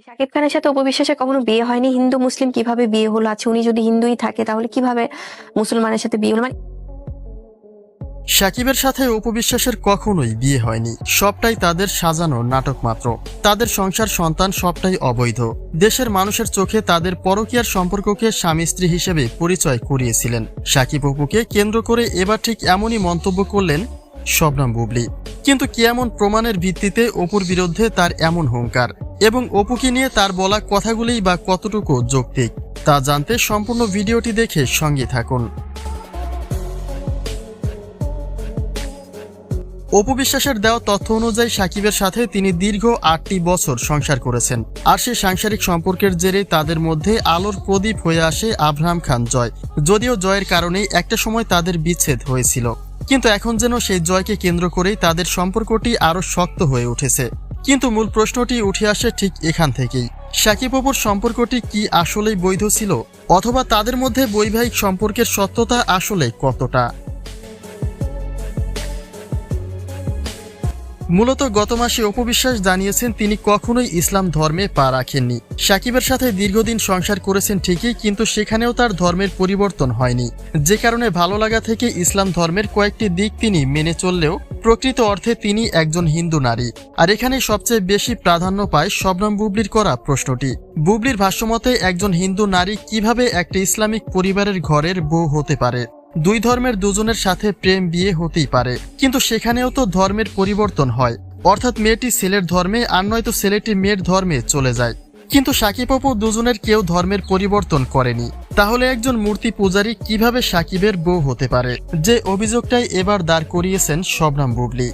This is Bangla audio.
শাকিব খানের সাথে উপবিশ্বাসে কখনো বিয়ে হয়নি? হিন্দু, মুসলিম কীভাবে বিয়ে হলো? আছে উনি যদি হিন্দুই থাকে, তাহলে কীভাবে মুসলমানের সাথে বিয়ে হলো? মানে সাকিবের সাথে উপবিশ্বাসের কখনোই বিয়ে হয়নি। সবটাই তাদের সাজানো নাটক মাত্র। তাদের সংসার, সন্তান সবটাই অবৈধ। দেশের মানুষের চোখে তাদের পরকীয়ার সম্পর্ককে স্বামী স্ত্রী হিসেবে পরিচয় করিয়েছিলেন। সাকিব অপুকে কেন্দ্র করে এবার ঠিক এমনই মন্তব্য করলেন শবনাম বুবলি। কিন্তু কি এমন প্রমাণের ভিত্তিতে অপুর বিরুদ্ধে তার এমন হুঙ্কার? এবং অপুকে নিয়ে তার বলা কথাগুলোই বা কতটুকু যৌক্তিক, তা জানতে সম্পূর্ণ ভিডিওটি দেখে সঙ্গে থাকুন। অপু বিশ্বাসের দেওয়া তথ্য অনুযায়ী সাকিবের সাথে তিনি দীর্ঘ আটটি বছর সংসার করেছেন, আর সেই সাংসারিক সম্পর্কের জেরে তাদের মধ্যে আলোর প্রদীপ হয়ে আসে আব্রাহাম খান জয়, যদিও জয়ের কারণেই একটা সময় তাদের বিচ্ছেদ হয়েছিল। কিন্তু এখন যেন সেই জয়কে কেন্দ্র করেই তাদের সম্পর্কটি আরও শক্ত হয়ে উঠেছে। কিন্তু মূল প্রশ্নটি উঠে আসে ঠিক এখান থেকেই। সাকিব অপুর সম্পর্কটি কি আসলেই বৈধ ছিল? অথবা তাদের মধ্যে বৈবাহিক সম্পর্কের সত্যতা আসলে কতটা? মূলত গত মাসে অপবিশ্বাস জানিয়েছেন তিনি কখনোই ইসলাম ধর্মে পা রাখেননি। সাকিবের সাথে দীর্ঘদিন সংসার করেছেন ঠিকই, কিন্তু সেখানেও তার ধর্মের পরিবর্তন হয়নি। যে কারণে ভালো লাগা থেকে ইসলাম ধর্মের কয়েকটি দিক তিনি মেনে চললেও প্রকৃত অর্থে তিনি একজন হিন্দু নারী। আর এখানে সবচেয়ে বেশি প্রাধান্য পায় শবনম বুবলির করা প্রশ্নটি। বুবলির ভাষ্যমতে, একজন হিন্দু নারী কীভাবে একটি ইসলামিক পরিবারের ঘরের বউ হতে পারে? দুই ধর্মের দুজনের সাথে প্রেম বিয়ে হতেই পারে। কিন্তু সেখানেও তো ধর্মের পরিবর্তন হয়। অর্থাৎ মেয়েটি ছেলের ধর্মে আর নয়তো ছেলেটি মেয়ের ধর্মে চলে যায়। কিন্তু সাকিব অপু দুজনের কেউ ধর্মের পরিবর্তন করেনি। তাহলে একজন মূর্তি পূজারী কীভাবে সাকিবের বউ হতে পারে? যে অভিযোগটাই এবার দাঁড় করিয়েছেন শবনাম বুবলি।